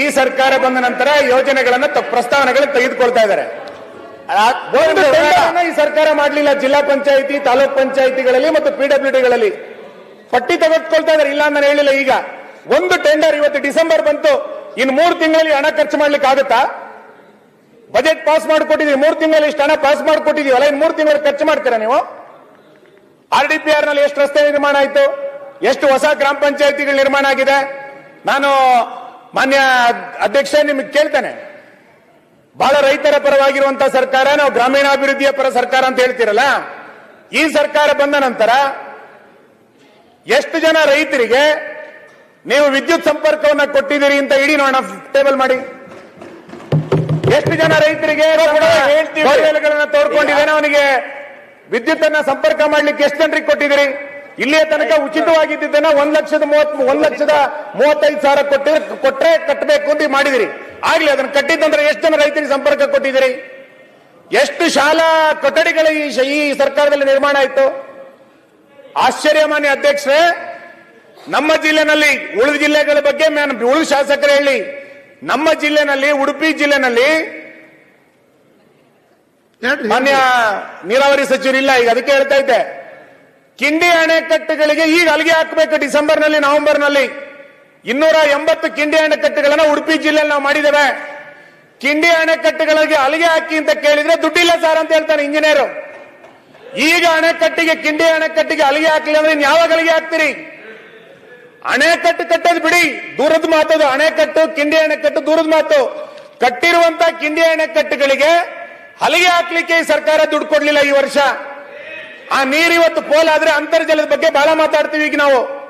ಈ ಸರ್ಕಾರ ಬಂದ ನಂತರ ಯೋಜನೆಗಳನ್ನ ಪ್ರಸ್ತಾವನೆಗಳನ್ನ ತೆಗೆದುಕೊಳ್ತಾ ಇದ್ದಾರೆ. ಈ ಸರ್ಕಾರ ಮಾಡಲಿಲ್ಲ. ಜಿಲ್ಲಾ ಪಂಚಾಯಿತಿ ತಾಲೂಕ್ ಪಂಚಾಯಿತಿಗಳಲ್ಲಿ ಮತ್ತು ಪಿಡಬ್ಲ್ಯೂಡಿಗಳಲ್ಲಿ ಪಟ್ಟಿ ತೆಗೆದುಕೊಳ್ತಾ ಇದ್ದಾರೆ. ಇಲ್ಲ ನಾನು ಹೇಳಿಲ್ಲ ಈಗ. ಒಂದು ಟೆಂಡರ್ ಇವತ್ತು ಡಿಸೆಂಬರ್ ಬಂತು. ಇನ್ ಮೂರು ತಿಂಗಳಲ್ಲಿ ಹಣ ಖರ್ಚು ಮಾಡ್ಲಿಕ್ಕೆ ಆಗುತ್ತಾ? ಬಜೆಟ್ ಪಾಸ್ ಮಾಡಿಕೊಟ್ಟಿದೀವಿ ಮೂರು ತಿಂಗಳಲ್ಲಿ ಇಷ್ಟು ಹಣ ಪಾಸ್ ಮಾಡಿಕೊಟ್ಟಿದೀವಲ್ಲ ಇನ್ ಮೂರು ತಿಂಗಳು ಖರ್ಚು ಮಾಡ್ತೀರಾ ನೀವು? ಆರ್ ಡಿ ಪಿ ಆರ್ನಲ್ಲಿ ಎಷ್ಟು ರಸ್ತೆ ನಿರ್ಮಾಣ ಆಯಿತು? ಎಷ್ಟು ಹೊಸ ಗ್ರಾಮ ಪಂಚಾಯತಿಗಳು ನಿರ್ಮಾಣ ಆಗಿದೆ? ನಾನು ಮಾನ್ಯ ಅಧ್ಯಕ್ಷ ನಿಮಗೆ ಕೇಳ್ತೇನೆ. ಬಹಳ ರೈತರ ಪರವಾಗಿರುವಂತಹ ಸರ್ಕಾರ ನಾವು ಗ್ರಾಮೀಣಾಭಿವೃದ್ಧಿಯ ಪರ ಸರ್ಕಾರ ಅಂತ ಹೇಳ್ತೀರಲ್ಲ? ಈ ಸರ್ಕಾರ ಬಂದ ನಂತರ ಎಷ್ಟು ಜನ ರೈತರಿಗೆ ನೀವು ವಿದ್ಯುತ್ ಸಂಪರ್ಕವನ್ನ ಕೊಟ್ಟಿದ್ದೀರಿ ಅಂತ ಇಡೀ ನೋಡೋಣ ಟೇಬಲ್ ಮಾಡಿ. ಎಷ್ಟು ಜನ ರೈತರಿಗೆ ತೋಡ್ಕೊಂಡಿದ್ದೇನೆ ಅವನಿಗೆ ವಿದ್ಯುತ್ ಅನ್ನ ಸಂಪರ್ಕ ಮಾಡ್ಲಿಕ್ಕೆ ಎಷ್ಟು ಜನರಿಗೆ ಕೊಟ್ಟಿದ್ದೀರಿ? ಇಲ್ಲಿಯ ತನಕ ಉಚಿತವಾಗಿದ್ದನ್ನ ಒಂದ್ ಲಕ್ಷದ ಮೂವತ್ ಒಂದ್ ಲಕ್ಷದ ಮೂವತ್ತೈದು ಸಾವಿರ ಕೊಟ್ಟಿದ್ರೆ ಕೊಟ್ಟರೆ ಕಟ್ಟಬೇಕು ಅಂತ ಮಾಡಿದಿರಿ. ಆಗ್ಲಿ ಅದನ್ನ ಕಟ್ಟಿದ್ದಂದ್ರೆ ಎಷ್ಟು ಜನ ರೈತರಿಗೆ ಸಂಪರ್ಕ ಕೊಟ್ಟಿದ್ದೀರಿ? ಎಷ್ಟು ಶಾಲಾ ಕೊಠಡಿಗಳು ಈ ಸರ್ಕಾರದಲ್ಲಿ ನಿರ್ಮಾಣ ಆಯಿತು? ಆಶ್ಚರ್ಯ ಮಾನ್ಯ ಅಧ್ಯಕ್ಷರೇ ನಮ್ಮ ಜಿಲ್ಲೆನಲ್ಲಿ ಉಳಿದ ಜಿಲ್ಲೆಗಳ ಬಗ್ಗೆ ನಾನು ಉಳಿದ ಶಾಸಕರು ಹೇಳಿ. ನಮ್ಮ ಜಿಲ್ಲೆನಲ್ಲಿ ಉಡುಪಿ ಜಿಲ್ಲೆನಲ್ಲಿ ಮಾನ್ಯ ನೀರಾವರಿ ಸಚಿವರಿಲ್ಲ ಈಗ ಅದಕ್ಕೆ ಹೇಳ್ತಾ ಇದ್ದೆ. ಕಿಂಡಿ ಅಣೆಕಟ್ಟುಗಳಿಗೆ ಈಗ ಅಲ್ಲಿಗೆ ಹಾಕಬೇಕು ಡಿಸೆಂಬರ್ನಲ್ಲಿ ನವೆಂಬರ್ನಲ್ಲಿ ಇನ್ನೂರ ಎಂಬತ್ತು ಕಿಂಡಿ ಅಣೆಕಟ್ಟುಗಳನ್ನ ಉಡುಪಿ ಜಿಲ್ಲೆಯಲ್ಲಿ ನಾವು ಮಾಡಿದ್ದೇವೆ. ಕಿಂಡಿ ಅಣೆಕಟ್ಟುಗಳಿಗೆ ಅಲ್ಲಿಗೆ ಹಾಕಿ ಅಂತ ಕೇಳಿದ್ರೆ ದುಡ್ಡಿಲ್ಲ ಸರ್ ಅಂತ ಹೇಳ್ತಾನೆ ಇಂಜಿನಿಯರ್. ಈಗ ಅಣೆಕಟ್ಟಿಗೆ, ಕಿಂಡಿ ಅಣೆಕಟ್ಟಿಗೆ ಅಲ್ಲಿಗೆ ಹಾಕಲಿ ಅಂದ್ರೆ ಯಾವಾಗ ಅಲ್ಲಿಗೆ ಹಾಕ್ತೀರಿ? ಅಣೆಕಟ್ಟು ಕಟ್ಟೋದು ಬಿಡಿ, ದೂರದ ಮಾತದು ಅಣೆಕಟ್ಟು, ಕಿಂಡಿ ಅಣೆಕಟ್ಟು, ದೂರದ ಮಾತು. ಕಟ್ಟಿರುವಂತ ಕಿಂಡಿ ಅಣೆಕಟ್ಟುಗಳಿಗೆ ಹಲಿಗೆ ಹಾಕ್ಲಿಕ್ಕೆ ಸರ್ಕಾರ ದುಡ್ಡು ಕೊಡ್ಲಿಲ್ಲ ಈ ವರ್ಷ. ಆ ನೀರು ಇವತ್ತು ಆದ್ರೆ ಅಂತರ್ಜಲದ ಬಗ್ಗೆ ಬಹಳ ಮಾತಾಡ್ತೀವಿ ಈಗ ನಾವು.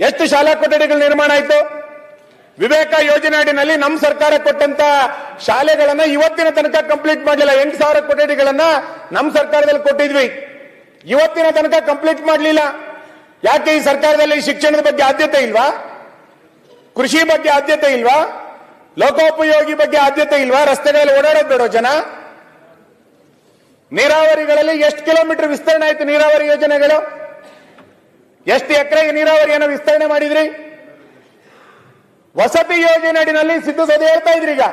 ಎಷ್ಟು ಶಾಲಾ ಕೊಠಡಿಗಳು ನಿರ್ಮಾಣ ಆಯ್ತು? ವಿವೇಕ ಯೋಜನೆ ಅಡಿನಲ್ಲಿ ನಮ್ಮ ಸರ್ಕಾರ ಕೊಟ್ಟಂತ ಶಾಲೆಗಳನ್ನ ಇವತ್ತಿನ ತನಕ ಕಂಪ್ಲೀಟ್ ಮಾಡಲಿಲ್ಲ. ಎಂಟು ಸಾವಿರ ಕೊಠಡಿಗಳನ್ನ ನಮ್ಮ ಸರ್ಕಾರದಲ್ಲಿ ಕೊಟ್ಟಿದ್ವಿ. ಇವತ್ತಿನ ತನಕ ಕಂಪ್ಲೀಟ್ ಮಾಡಲಿಲ್ಲ. ಯಾಕೆ ಈ ಸರ್ಕಾರದಲ್ಲಿ ಶಿಕ್ಷಣದ ಬಗ್ಗೆ ಆದ್ಯತೆ ಇಲ್ವಾ? ಕೃಷಿ ಬಗ್ಗೆ ಆದ್ಯತೆ ಇಲ್ವಾ? ಲೋಕೋಪಯೋಗಿ ಬಗ್ಗೆ ಆದ್ಯತೆ ಇಲ್ವಾ? ರಸ್ತೆಗಳಲ್ಲಿ ಓಡಾಡೋದು ಬೇಡ ಜನ. ನೀರಾವರಿಗಳಲ್ಲಿ ಎಷ್ಟು ಕಿಲೋಮೀಟರ್ ವಿಸ್ತರಣೆ ಆಯ್ತು ನೀರಾವರಿ ಯೋಜನೆಗಳು? ಎಷ್ಟು ಎಕರೆಗೆ ನೀರಾವರಿಯನ್ನು ವಿಸ್ತರಣೆ ಮಾಡಿದ್ರಿ? ವಸತಿ ಯೋಜನೆ ಅಡಿನಲ್ಲಿ ಸಿದ್ಧಸೋದೆ ಹೇಳ್ತಾ ಇದ್ರಿ ಈಗ.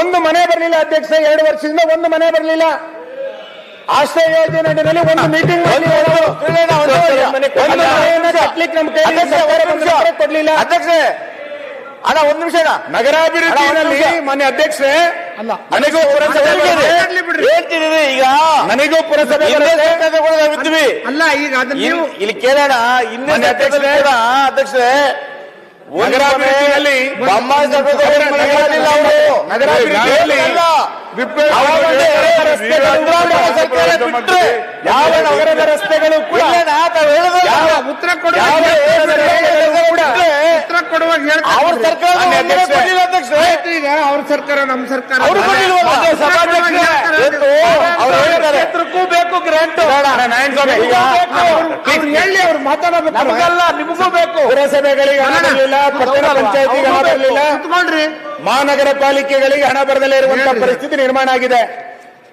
ಒಂದು ಮನೆ ಬರಲಿಲ್ಲ ಅಧ್ಯಕ್ಷ ಎರಡು ವರ್ಷದಿಂದ ಒಂದು ಮನೆ ಬರಲಿಲ್ಲ. ಆಶ್ರಯ ಯೋಜನೆ ಅಡಿನಲ್ಲಿ ಒಂದು ಮೀಟಿಂಗ್ ಕೊಡಲಿಲ್ಲ. ಅಧ್ಯಕ್ಷ ಅಲ್ಲ ಒಂದ್ ನಿಮಿಷ ಅಣ್ಣ. ನಗರಾಭಿವೃದ್ಧಿಯಲ್ಲಿ ಮನೆ ಅಧ್ಯಕ್ಷರೇ ನನಗೂ ಪುರಸಭೆ. ಹೇಳ್ತೀನಿ ಈಗ. ನನಗೂ ಪುರಸಭೆ ಇದ್ವಿ ಅಲ್ಲ ಈಗ ನೀವು ಇಲ್ಲಿ ಕೇಳೋಣ. ಇನ್ನೊಂದು ಅಧ್ಯಕ್ಷರೇ. ನಗರಾಭಿವೃದ್ಧಿಯಲ್ಲಿ ಯಾವ ನಗರದ ರಸ್ತೆಗಳು ಕೂಡ ಉತ್ತರ ಕೊಡುವ ಉತ್ತರ ಕೊಡುವಾಗ ಅವ್ರ ಸರ್ಕಾರ ಸರ್ಕಾರ ನಮ್ ಸರ್ಕಾರ. ಕ್ಷೇತ್ರಕ್ಕೂ ಬೇಕು ಗ್ರಾಂಟ್ ಹೇಳಿ ಅವ್ರು ಮಾತಾಡಬೇಕು? ನಮಗಲ್ಲ ನಿಮಗೂ ಬೇಕು. ಪುರಸಭೆಗಳಿಗೆ ಹಣ ಬರಲಿಲ್ಲ ಪಟ್ಟಣ ಪಂಚಾಯತಿಗೆ ಹಣ ಬರಲಿಲ್ಲ. ಮಹಾನಗರ ಪಾಲಿಕೆಗಳಿಗೆ ಹಣ ಬರದಲ್ಲೇ ಇರುವಂತಹ. ಪರಿಸ್ಥಿತಿ ನಿರ್ಮಾಣ ಆಗಿದೆ.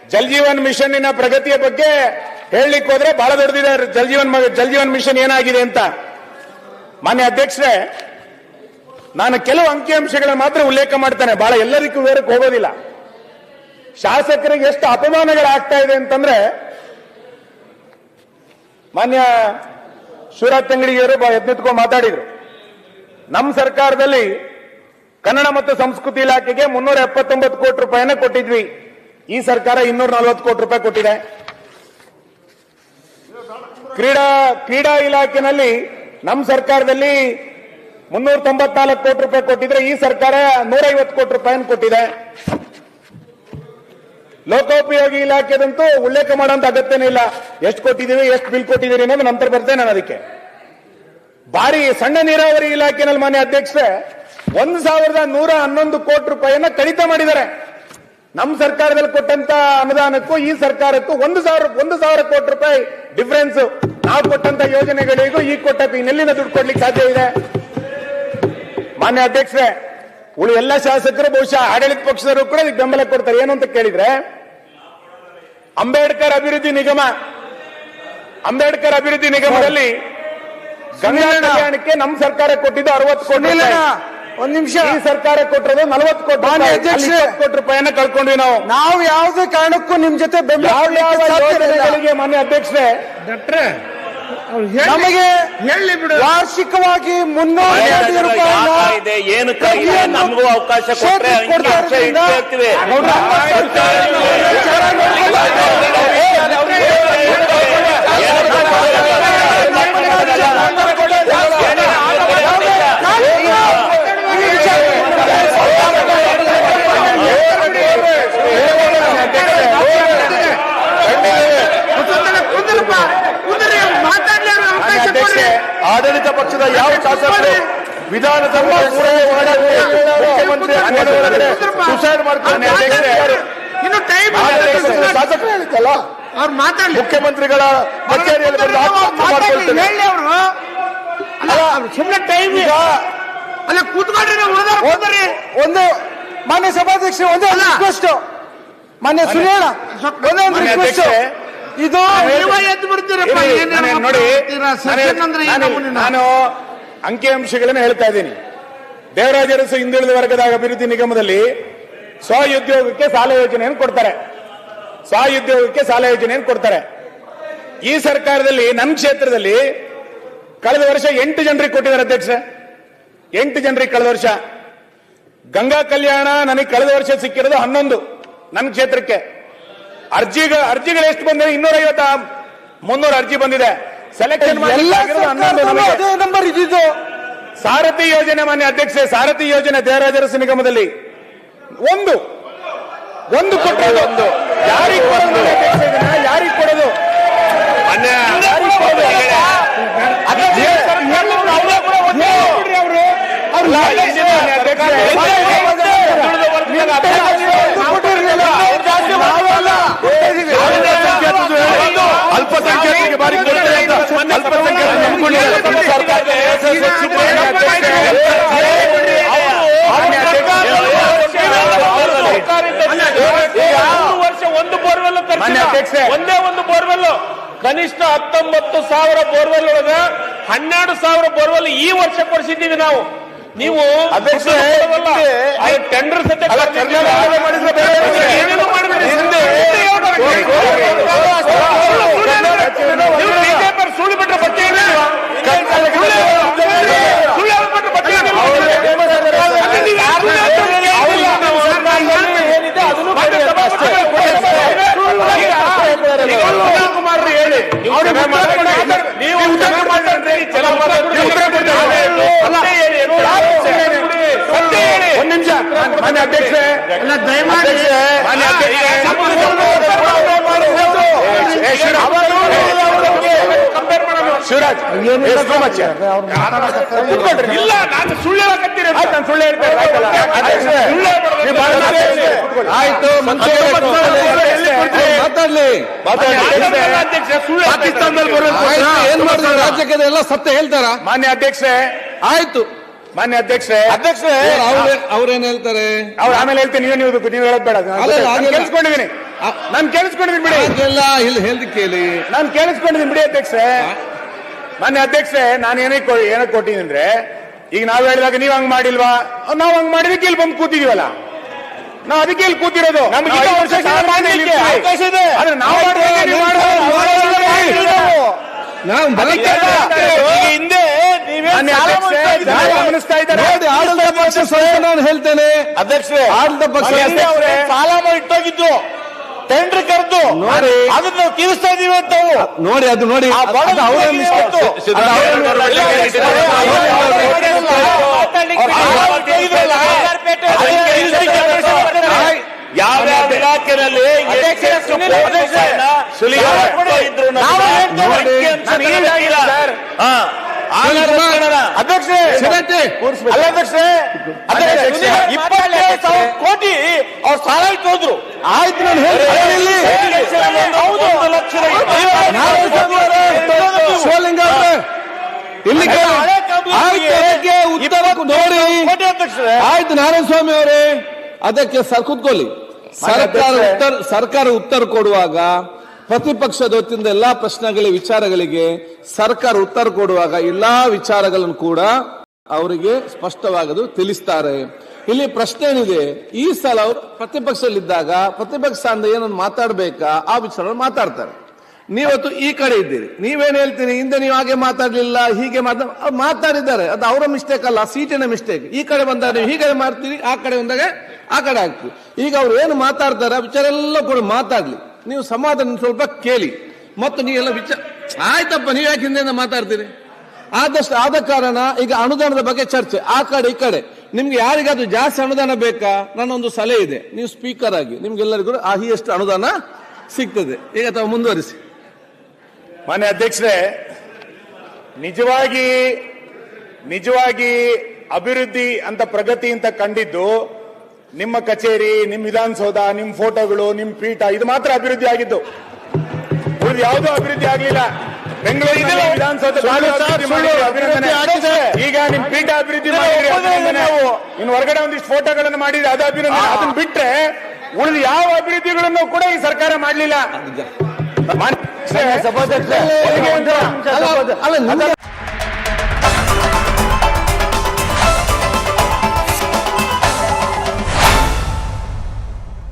ಜಲ್ಜೀವನ್ ಮಿಷನ್ನಿನ ಪ್ರಗತಿಯ ಬಗ್ಗೆ ಹೇಳಲಿಕ್ಕೆ ಹೋದ್ರೆ ಬಹಳ ದೊಡ್ಡದಿದೆ. ಜಲ್ ಜೀವನ್ ಮ- ಜಲ್ ಜೀವನ್ ಮಿಷನ್ ಏನಾಗಿದೆ ಅಂತ. ಮಾನ್ಯ ಅಧ್ಯಕ್ಷರೇ ನಾನು ಕೆಲವು ಅಂಕಿಅಂಶಗಳನ್ನ ಮಾತ್ರ ಉಲ್ಲೇಖ ಮಾಡ್ತಾನೆ. ಬಹಳ ಎಲ್ಲರಿಗೂ ವಿವರಕ್ಕೆ ಹೋಗೋದಿಲ್ಲ. ಶಾಸಕರಿಗೆ ಎಷ್ಟು ಅಪಮಾನಗಳಾಗ್ತಾ ಇದೆ ಅಂತಂದ್ರೆ, ಮಾನ್ಯ ಶಿವರಾಜ್ ತಂಗಡಿಯವರು ಬ- ಎದ್ನಿತ್ಕೊಂಡು ಮಾತಾಡಿದ್ರು. ನಮ್ಮ ಸರ್ಕಾರದಲ್ಲಿ ಕನ್ನಡ ಮತ್ತು ಸಂಸ್ಕೃತಿ ಇಲಾಖೆಗೆ ಮುನ್ನೂರ ಎಪ್ಪತ್ತೊಂಬತ್ತು ಕೋಟಿ ರೂಪಾಯಿನ ಕೊಟ್ಟಿದ್ವಿ. ಈ ಸರ್ಕಾರ ಇನ್ನೂರ ನಲವತ್ತು ಕೋಟಿ ರೂಪಾಯಿ ಕೊಟ್ಟಿದೆ. ಕ್ರೀಡಾ ಕ್ರೀಡಾ ಇಲಾಖೆನಲ್ಲಿ ನಮ್ಮ ಸರ್ಕಾರದಲ್ಲಿ ಮುನ್ನೂರ ತೊಂಬತ್ನಾಲ್ಕು ಕೋಟಿ ರೂಪಾಯಿ ಕೊಟ್ಟಿದ್ರೆ ಈ ಸರ್ಕಾರ ನೂರೈವತ್ತು ಕೋಟಿ ರೂಪಾಯಿ ಕೊಟ್ಟಿದೆ. ಲೋಕೋಪಯೋಗಿ ಇಲಾಖೆದಂತೂ ಉಲ್ಲೇಖ ಮಾಡೋಂತ ಅಗತ್ಯನೇ ಇಲ್ಲ. ಎಷ್ಟು ಕೊಟ್ಟಿದ್ದೀವಿ, ಎಷ್ಟು ಬಿಲ್ ಕೊಟ್ಟಿದ್ದೀರಿ ಅನ್ನೋದು ನಂತರ ಬರ್ತೇನೆ ನಾನು ಅದಕ್ಕೆ. ಬಾರಿ ಸಣ್ಣ ನೀರಾವರಿ ಇಲಾಖೆನಲ್ಲಿ ಮಾನ್ಯ ಅಧ್ಯಕ್ಷರೇ, ಒಂದು ಸಾವಿರದ ನೂರ ಹನ್ನೊಂದು ಕೋಟಿ ರೂಪಾಯಿಯನ್ನ ಕಡಿತ ಮಾಡಿದ್ದಾರೆ. ನಮ್ಮ ಸರ್ಕಾರದಲ್ಲಿ ಕೊಟ್ಟಂತ ಅನುದಾನಕ್ಕೂ ಈ ಸರ್ಕಾರಕ್ಕೂ ಒಂದು ಸಾವಿರ ಒಂದು ಸಾವಿರ ಕೋಟಿ ರೂಪಾಯಿ ಡಿಫರೆನ್ಸ್ ನಾವು ಕೊಟ್ಟಂತ ಯೋಜನೆಗಳಿಗೂ ಈ ಕೊಟ್ಟ ಎಲ್ಲಿನ ದುಡ್ಡು ಕೊಡ್ಲಿಕ್ಕೆ ಸಾಧ್ಯ ಇದೆ. ಮಾನ್ಯ ಅಧ್ಯಕ್ಷರೇ ಉಳಿ ಎಲ್ಲ ಶಾಸಕರು ಬಹುಶಃ ಆಡಳಿತ ಪಕ್ಷದವರು ಕೂಡ ಇದಕ್ಕೆ ಬೆಂಬಲ ಕೊಡ್ತಾರೆ. ಏನು ಅಂತ ಕೇಳಿದ್ರೆ ಅಂಬೇಡ್ಕರ್ ಅಭಿವೃದ್ಧಿ ನಿಗಮ ಅಂಬೇಡ್ಕರ್ ಅಭಿವೃದ್ಧಿ ನಿಗಮದಲ್ಲಿ ಗಂಗಾ ಕಲ್ಯಾಣಕ್ಕೆ ನಮ್ಮ ಸರ್ಕಾರ ಕೊಟ್ಟಿದ್ದು ಅರವತ್ತು ಕೋಟಿ ಒಂದ್ ನಿಮಿಷ. ಈ ಸರ್ಕಾರ ಕೊಟ್ಟಿರೋದು ನಲವತ್ತು ಕೋಟಿ ಕೋಟಿ ರೂಪಾಯಿಯನ್ನ ಕಳ್ಕೊಂಡ್ವಿ ನಾವು. ನಾವು ಯಾವುದೇ ಕಾರಣಕ್ಕೂ ನಿಮ್ ಜೊತೆ ಬೆಂಬಲ ಮಾನ್ಯ ಅಧ್ಯಕ್ಷರೇ ನಮಗೆ ಹೇಳಿ ಬಿಡು. ವಾರ್ಷಿಕವಾಗಿ ಮುನ್ನೂರು ಇದೆ ಏನಕ್ಕಾಗಿ ನಮಗೂ ಅವಕಾಶ ಕೊಟ್ಟರೆ ಕ್ಷೇತ್ರಕ್ಕೆ ಹಂಗೆ ಕೊಡ್ತಾ ಅಷ್ಟೇ ಇರೋದ್ರಿಂದ ಇರ್ತೀವಿ. ನಮ್ಮ ಕುಂದ್ರಲ್ಲ, ಕುಂದ್ರಪ್ಪ. ಕುಂದ್ರಿ, ಅವ್ರು ಮಾತಾಡ್ಲಿ ಅವ್ರಿಗೆ ಮಾನ್ಯ ಅವಕಾಶ ಅಧ್ಯಕ್ಷರೇ ಕೊಡ್ರಿ. ಆಡಳಿತ ಪಕ್ಷದ ಯಾವ ಶಾಸಕರು ವಿಧಾನಸಭಾ ಮುಖ್ಯಮಂತ್ರಿ ಸುಸೈಡ್ ಟೈಮ್ ಶಾಸಕರು ಹೇಳಿದ್ದಲ್ಲ? ಅವ್ರು ಮಾತಾಡಿ ಮುಖ್ಯಮಂತ್ರಿಗಳ ಸುಮ್ನೆ ಟೈಮ್ ಅಲ್ಲ ಕೂತ್ಕೊಂಡ್ರಿ ಕೂತ್ರಿ ಒಂದು ಮಾನ್ಯ ಸಭಾಧ್ಯಕ್ಷ ಒಂದೇ. ರಿಕ್ವೆಸ್ಟ್ ಮಾನ್ಯ ಸುರೇಣ ಒಂದೇ ಒಂದು ರಿಕ್ವೆಸ್ಟ್ ಇದು ನೋಡಿ ನಾನು- ಅಂಕಿಅಂಶಗಳನ್ನ ನಾನು ಅಂಕಿಅಂಶಗಳನ್ನು ಹೇಳ್ತಾ ಇದ್ದೀನಿ. ದೇವರಾಜ ಅರಸು ಹಿಂದುಳಿದ ವರ್ಗದ ಅಭಿವೃದ್ಧಿ ನಿಗಮದಲ್ಲಿ ಸ್ವಉದ್ಯೋಗಕ್ಕೆ ಸಾಲ ಯೋಜನೆಯನ್ನು ಕೊಡ್ತಾರೆ. ಸ್ವಉದ್ಯೋಗಕ್ಕೆ ಸಾಲ ಯೋಜನೆಯನ್ನು ಕೊಡ್ತಾರೆ. ಈ ಸರ್ಕಾರದಲ್ಲಿ ನಮ್ಮ ಕ್ಷೇತ್ರದಲ್ಲಿ ಕಳೆದ ವರ್ಷ ಎಂಟು ಜನರಿಗೆ ಕೊಟ್ಟಿದ್ದಾರೆ ಅಧ್ಯಕ್ಷ. ಎಂಟು ಜನರಿಗೆ ಕಳೆದ ವರ್ಷ. ಗಂಗಾ ಕಲ್ಯಾಣ ನನಗೆ ಕಳೆದ ವರ್ಷ ಸಿಕ್ಕಿರೋದು ಹನ್ನೊಂದು ನನ್ನ ಕ್ಷೇತ್ರಕ್ಕೆ. ಅರ್ಜಿಗ ಅರ್ಜಿಗಳು ಎಷ್ಟು ಬಂದಿದೆ ಇನ್ನೂರ ಐವತ್ತ ಮುನ್ನೂರು ಅರ್ಜಿ ಬಂದಿದೆ. ಸೆಲೆಕ್ಷನ್ ನಂಬರ್ ಇದ್ದಿದ್ದು ಸಾರಥಿ ಯೋಜನೆ ಮಾನ್ಯ ಅಧ್ಯಕ್ಷೆ ಸಾರಥಿ ಯೋಜನೆ ದೇವರಾಜರಸ ನಿಗಮದಲ್ಲಿ. ಒಂದು. ಒಂದು ಕೊಟ್ಟರೆ ಒಂದು. ಯಾರಿಗೆ ಕೊಡೋದು? ಯಾರಿಗೆ ಕೊಡೋದು? ಅವ್ರೇ ಕೂಡ ಒಂದೇ ಕೊಡ್ರಿ ಅವ್ರು. ಅವ್ರು ಲಾಭ ಇದೆ ಮಾನ್ಯ ಅಧ್ಯಕ್ಷೆ. ಹಿಂದುಳಿದ ವರ್ಗದ ಅಭ್ಯರ್ಥಿ ಒಂದು ಕೊಟ್ಟಿರ್ಲಿಲ್ಲ. ನಾವೆಲ್ಲ ಕೊಟ್ಟಿದ್ದೀವಿ. ಅಲ್ಪಸಂಖ್ಯಾತರಿಗೆ ಬಾರಿ ಕೊಡ್ತಾರೆ ಅಂತ ಅಲ್ಪಸಂಖ್ಯಾತರು ನಂಬ್ಕೊಂಡಿದ್ದಾರೆ. ತಮ್ಮ ಸರ್ಕಾರದ ಯಶಸ್ಸು ಮಾನ್ಯ ಅಧ್ಯಕ್ಷೆ, ಮಾನ್ಯ ಮೂರು ವರ್ಷ ಒಂದು ಬೋರ್ವೆಲ್ ಮಾನ್ಯ ಅಧ್ಯಕ್ಷೆ. ಒಂದೇ ಒಂದು ಬೋರ್ವೆಲ್ ಕನಿಷ್ಠ ಹತ್ತೊಂಬತ್ತು ಸಾವಿರ ಬೋರ್ವೆಲ್ ಒಳಗ ಹನ್ನೆರಡು ಸಾವಿರ ಬೋರ್ವೆಲ್ ಈ ವರ್ಷ ಕೊಡಿಸಿದ್ದೀವಿ ನಾವು ನೀವು ಟೆಂಡರ್ ಯವ್ರು ಸುಳ್ಳು ಬಿಟ್ರೆ ಬಟ್ಟೆ ಹಿಡಿದಿಲ್ವಾ? ಸುಳ್ಳು ಹೇಳ್ಬಿಟ್ರೆ ಬಟ್ಟೆ ಹಿಡಿದಿಲ್ವಾ? ಅದೇ ನೀವು ಯಾರು ಏನಿದೆ ಅದನ್ನು ಕೊಡಿ ಅಂತ ಅಷ್ಟೇ. ಕುಮಾರ್ ಹೇಳಿ ಅವ್ರು ಉತ್ತರ ಕೊಡಿ. ನೀವು ಉತ್ತರ ಮಾತಾಡ್ರಿ. ಜನ ಮಾತಾಡ್ರಿ. ಉತ್ತರ ಕೊಡ್ತಾರೆ. ಸತ್ಯ ಹೇಳಿ. ಸತ್ಯ ಹೇಳಿ. ಒಂದ್ ನಿಮಿಷ ಮಾನ್ಯ ಅಧ್ಯಕ್ಷೆ ದಯಮಾಡಿ. ಮಾನ್ಯ ಶಿವರಾಜ್. ಇಲ್ಲ ನಾನು ಸುಳ್ಳು ನಾನು ಸುಳ್ಳು ಹೇಳ್ತೇನೆ. ಆಯ್ತು ಮಾತಾಡ್ಲಿ. ಪಾಕಿಸ್ತಾನದಲ್ಲಿ. ಬರೋ ಏನ್ ಮಾಡಿದ್ರು ರಾಜ್ಯಕ್ಕೆ ಎಲ್ಲ ಸತ್ಯ ಹೇಳ್ತಾರ? ಮಾನ್ಯ ಅಧ್ಯಕ್ಷೆ. ಆಯ್ತು. ಮಾನ್ಯ ಅಧ್ಯಕ್ಷರೇ. ಅಧ್ಯಕ್ಷರೇ. ಅವ್ರೇನ್ ಹೇಳ್ತಾರೆ? ಅವ್ರು ಆಮೇಲೆ ಹೇಳ್ತೀನಿ ನೀವು ನೀವು ನೀವು ಹೇಳೋದ್ ಬೇಡ. ನಾನು ಕೇಳಿಸ್ಕೊಂಡಿದ್ದೀನಿ ನಾನು ಕೇಳಿಸ್ಕೊಂಡಿದ್ದೀನಿ ಬಿಡಿ. ಇಲ್ಲಿ ಹೇಳಿ ಕೇಳಿ. ನಾನು ಕೇಳಿಸ್ಕೊಂಡಿದ್ದೀನಿ ಬಿಡಿ ಅಧ್ಯಕ್ಷರೇ. ಮಾನ್ಯ ಅಧ್ಯಕ್ಷರೇ ನಾನು ಏನೇ ಏನಕ್ಕೆ ಕೊಟ್ಟಿದ್ದೀನಿ ಅಂದ್ರೆ ಈಗ ನಾವು ಹೇಳಿದಾಗ ನೀವ್ ಹಂಗ್ ಮಾಡಿಲ್ವಾ? ನಾವು ಹಂಗ್ ಮಾಡಿದಕ್ಕೆ ಇಲ್ಲಿ ಬಂದು ಕೂತಿದೀವಲ್ಲ. ನಾವು ಅದಕ್ಕೆ ಇಲ್ಲಿ ಕೂತಿರೋದು. ನಮ್ಗೆ ನಾವು. ಆದ್ರೆ ನಾವು ಹಿಂದೆ ಗಮನಿಸ್ತಾ ಇದ್ದಾರೆ ನೋಡಿ ಆಡಳಿತ ಪಕ್ಷ ನಾನು ಹೇಳ್ತೇನೆ ಅಧ್ಯಕ್ಷರೇ ಆಡಳಿತ ಪಕ್ಷ ಸಾಲ ಇಟ್ಟೋಗಿದ್ದು ಟೆಂಡರ್ ಕರೆದು ನೋಡಿ. ಅದನ್ನ ತೀರಿಸ್ತಾ ಇದೀವಿ ಅಂತ ನೋಡಿ ಅದು ನೋಡಿ ಆ ಬಡ ಅದು ಅವರ ಜನರಿಗೆ ಮಿಸ್ಟೇಕ್ ಇವತ್ತು ಯಾವ್ಯಾವ ಇಲಾಖೆನಲ್ಲಿ ಅಧ್ಯಕ್ಷೆ ಅಲ್ಲ ಅಧ್ಯಕ್ಷೆ ಅಧ್ಯಕ್ಷೆ ಇಪ್ಪತ್ತೈದು ಸಾವಿರ ಕೋಟಿ ಅವ್ರು ಸಾಲ ಆಯ್ತು ನಾನು ಹೇಳಿ ಇಲ್ಲಿ ಶಿವಲಿಂಗ ನೋಡಿ. ಅಧ್ಯಕ್ಷರೇ. ಆಯ್ತು ನಾರಾಯಣ ಸ್ವಾಮಿ ಅವರೇ ಅದಕ್ಕೆ ಸರ್ ಕೂತ್ಕೊಳ್ಳಿ. ಸರ್ಕಾರ ಉತ್ತರ ಸರ್ಕಾರ ಉತ್ತರ ಕೊಡುವಾಗ ಪ್ರತಿಪಕ್ಷದ ಹೊತ್ತಿಂದ ಎಲ್ಲಾ ಪ್ರಶ್ನೆಗಳ ವಿಚಾರಗಳಿಗೆ ಸರ್ಕಾರ ಉತ್ತರ ಕೊಡುವಾಗ ಎಲ್ಲಾ ವಿಚಾರಗಳನ್ನು ಕೂಡ ಅವರಿಗೆ ಸ್ಪಷ್ಟವಾಗದು, ತಿಳಿಸ್ತಾರೆ. ಇಲ್ಲಿ ಪ್ರಶ್ನೆ ಏನಿದೆ? ಈ ಸಲ ಅವರು ಪ್ರತಿಪಕ್ಷದಲ್ಲಿದ್ದಾಗ ಪ್ರತಿಪಕ್ಷ ಅಂದ ಏನನ್ನು ಮಾತಾಡ್ಬೇಕಾ? ಆ ವಿಚಾರ ಮಾತಾಡ್ತಾರೆ. ನೀವತ್ತು ಈ ಕಡೆ ಇದ್ದೀರಿ. ನೀವೇನು ಹೇಳ್ತೀರಿ? ಹಿಂದೆ ನೀವು ಹಾಗೆ ಮಾತಾಡ್ಲಿಲ್ಲ, ಹೀಗೆ ಮಾತಾಡ ಮಾತಾಡಿದ್ದಾರೆ. ಅದು ಅವರ ಮಿಸ್ಟೇಕ್ ಅಲ್ಲ, ಸೀಟಿನ ಮಿಸ್ಟೇಕ್ ಈ ಕಡೆ ಬಂದಾಗ ನೀವು ಹೀಗೆ ಮಾಡ್ತೀರಿ, ಆ ಕಡೆ ಬಂದಾಗ ಆ ಕಡೆ ಆಗ್ತೀವಿ ಈಗ ಅವ್ರು ಏನು ಮಾತಾಡ್ತಾರೆ, ಆ ವಿಚಾರ ಎಲ್ಲ ಕೂಡ ಮಾತಾಡ್ಲಿ. ನೀವು ಸಮಾಧಾನ ಸ್ವಲ್ಪ ಕೇಳಿ. ಮತ್ತು ನೀವೆಲ್ಲ ವಿಚಾರ ಆಯ್ತಪ್ಪ, ನೀವು ಯಾಕೆ ಹಿಂದೆಯಿಂದ ಮಾತಾಡ್ತೀರಿ? ಆದಷ್ಟು ಆದ ಕಾರಣ ಈಗ ಅನುದಾನದ ಬಗ್ಗೆ ಚರ್ಚೆ. ಆ ಕಡೆ, ಈ ಕಡೆ. ನಿಮ್ಗೆ ಯಾರಿಗಾದ್ರೂ ಜಾಸ್ತಿ ಅನುದಾನ ಬೇಕಾ? ನನ್ನೊಂದು ಸಲಹೆ ಇದೆ. ನೀವು ಸ್ಪೀಕರ್ ಆಗಿ. ನಿಮ್ಗೆಲ್ಲರಿಗೂ ಆ ಅನುದಾನ ಸಿಗ್ತದೆ. ಈಗ ತಾವು ಮುಂದುವರಿಸಿ. ಮಾನ್ಯ ಅಧ್ಯಕ್ಷರೇ, ನಿಜವಾಗಿ ನಿಜವಾಗಿ ಅಭಿವೃದ್ಧಿ ಅಂತ ಪ್ರಗತಿ ಅಂತ ಕಂಡಿದ್ದು ನಿಮ್ಮ ಕಚೇರಿ ನಿಮ್ಮ ವಿಧಾನಸೌಧ ನಿಮ್ಮ ಫೋಟೋಗಳು ನಿಮ್ಮ ಪೀಠ ಇದು ಮಾತ್ರ ಅಭಿವೃದ್ಧಿ ಆಗಿದ್ದು. ಇದು ಯಾವುದೂ ಅಭಿವೃದ್ಧಿ ಆಗಲಿಲ್ಲ. ಬೆಂಗಳೂರಿನ ವಿಧಾನಸೌಧ. ಈಗ ನಿಮ್ ಪೀಠ ಅಭಿವೃದ್ಧಿ. ಇನ್ನು ಹೊರಗಡೆ ಒಂದಿಷ್ಟು ಫೋಟೋಗಳನ್ನು ಮಾಡಿದ್ರೆ ಅದು ಅಭಿನಂದನೆ. ಅದನ್ನ ಬಿಟ್ರೆ ಉಳಿದ ಯಾವ ಅಭಿವೃದ್ಧಿಗಳನ್ನು ಕೂಡ ಈ ಸರ್ಕಾರ ಮಾಡಲಿಲ್ಲ. ಅಲ್ಲ,